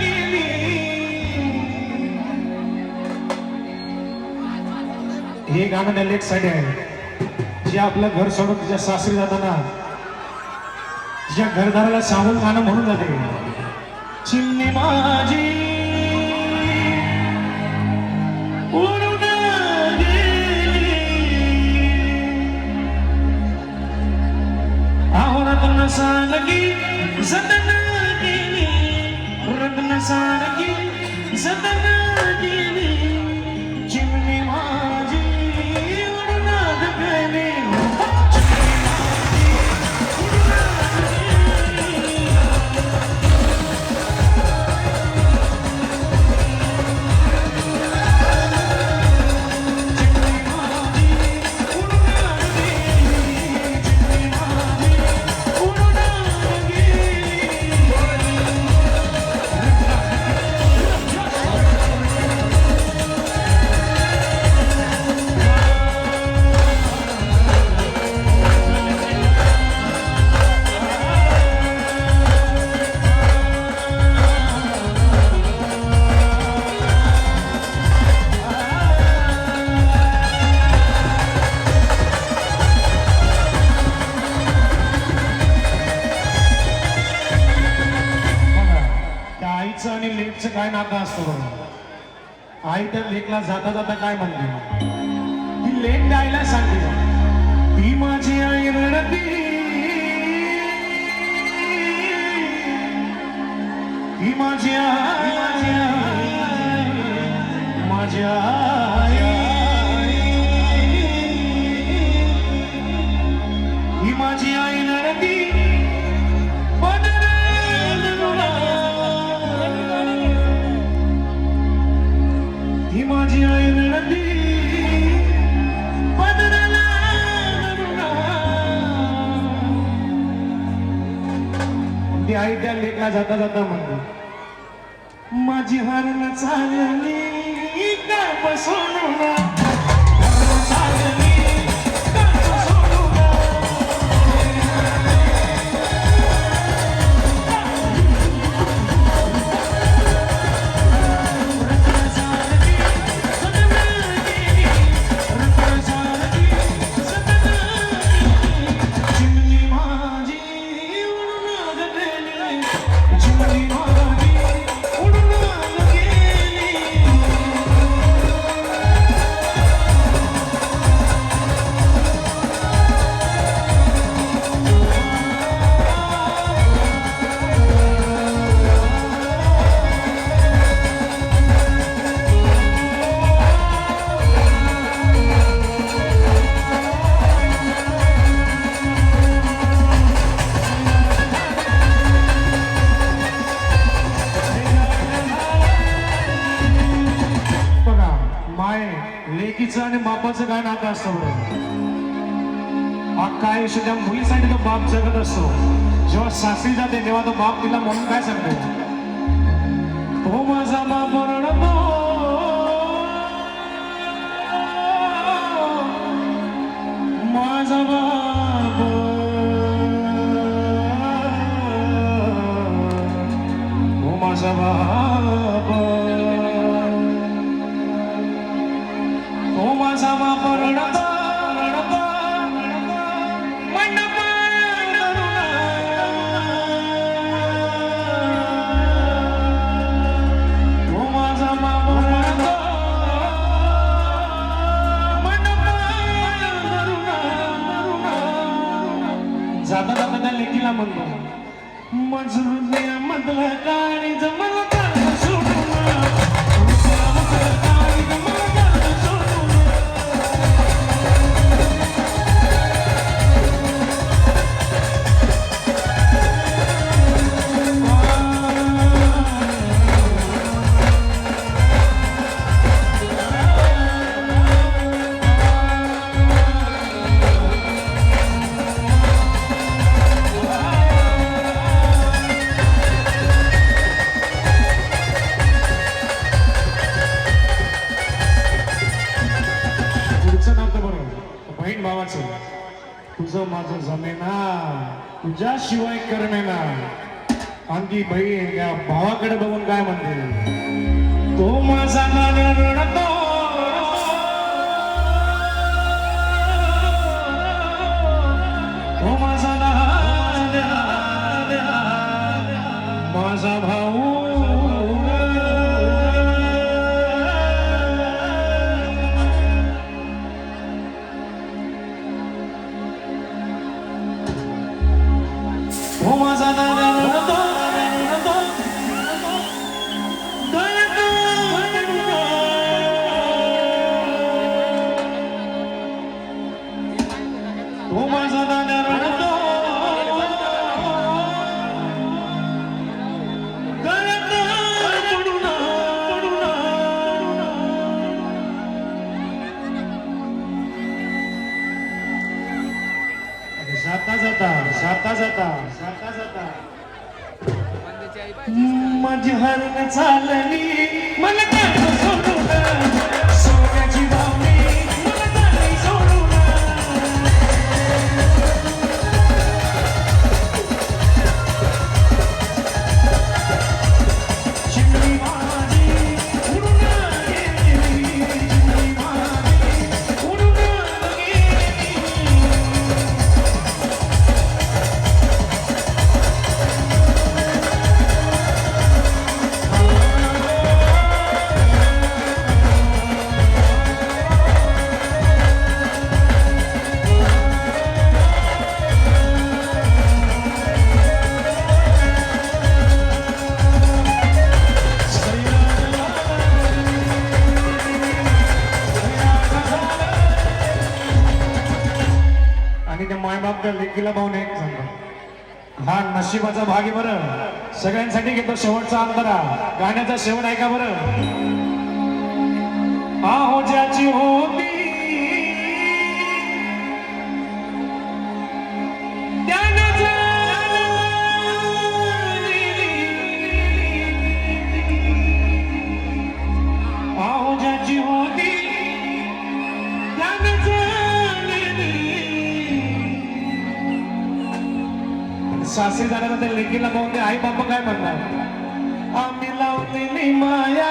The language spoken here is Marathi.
गेली. हे गाणं त्या लेटसाठी आहे. जे आपलं घर सोडून तिच्या सासरी जाताना तिच्या घरदाराला सांगून गाणं म्हणून जाते. चिमणी माझी sanagi zadana dini ragna sanagi zadana काय नाता असतं आई त्या लेकला जाता जाता काय म्हणते? ती लेक द्यायला सांगते. ती माझी आई रडती. ही माझी आई. माझी आई. ही त्या जाता जाता म्हणतो माझी हरण चालली का बसून लेकीचं आणि बापाचं काय नातं असतं बरं? अख्खा आयुष्य त्या मुलीसाठी तो बाप जगत असतो. जेव्हा सासरी जाते तेव्हा तो बाप तिला म्हणून काय सांगतो? तो माझा बाप हो जाता जाता त्या लेकीला म्हणतो मजूर मधलं गाणी जमलं का? सोडून तुझ्याशिवाय करमेना आणि ती बहीण या भावाकडे बघून काय म्हणते तो माझा माझी हरण चालली. मला आणि त्या मायबापच्या लेकीला पाहून एक सांगा. हा नशिबाचा भाग आहे बरं. सगळ्यांसाठी घेतो शेवटचा अंतरा गाण्याचा शेवट ऐका बरं? आहो ज्याची होती झाल्यानंतर लेकीला पाहून ते आई बाबा काय म्हणणार? आम्ही लावलेली माया